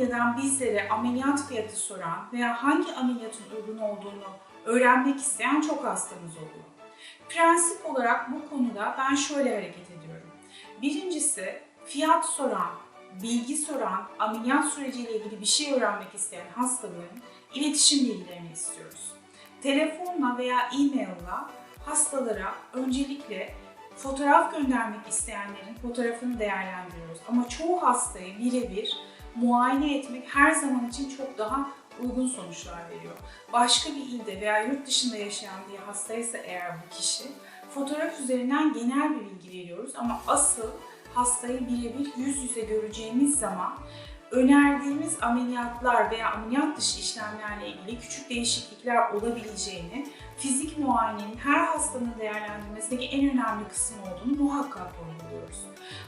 medyadan bizlere ameliyat fiyatı soran veya hangi ameliyatın uygun olduğunu öğrenmek isteyen çok hastamız oluyor. Prensip olarak bu konuda ben şöyle hareket ediyorum. Birincisi fiyat soran, bilgi soran, ameliyat süreciyle ilgili bir şey öğrenmek isteyen hastaların iletişim bilgilerini istiyoruz. Telefonla veya e-mail'la hastalara öncelikle fotoğraf göndermek isteyenlerin fotoğrafını değerlendiriyoruz. Ama çoğu hastayı birebir muayene etmek her zaman için çok daha uygun sonuçlar veriyor. Başka bir ilde veya yurt dışında yaşayan bir hastaysa eğer bu kişi, fotoğraf üzerinden genel bir bilgi veriyoruz ama asıl hastayı birebir yüz yüze göreceğimiz zaman önerdiğimiz ameliyatlar veya ameliyat dışı işlemlerle ilgili küçük değişiklikler olabileceğini, fizik muayenenin her hastanın değerlendirmesindeki en önemli kısım olduğunu muhakkak vurguluyoruz.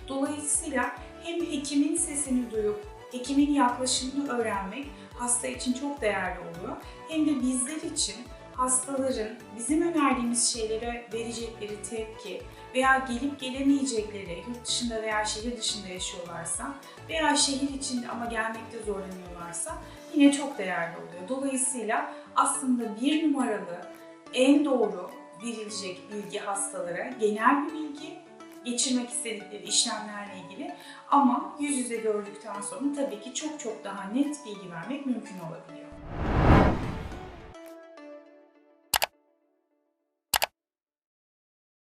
Dolayısıyla hem hekimin sesini duyup hekimin yaklaşımını öğrenmek hasta için çok değerli oluyor. Hem de bizler için hastaların bizim önerdiğimiz şeylere verecekleri tepki veya gelip gelemeyecekleri, yurt dışında veya şehir dışında yaşıyorlarsa veya şehir içinde ama gelmekte zorlanıyorlarsa yine çok değerli oluyor. Dolayısıyla aslında bir numaralı en doğru verilecek bilgi hastalara genel bir bilgi, geçirmek istedikleri işlemlerle ilgili ama yüz yüze gördükten sonra tabii ki çok çok daha net bilgi vermek mümkün olabiliyor.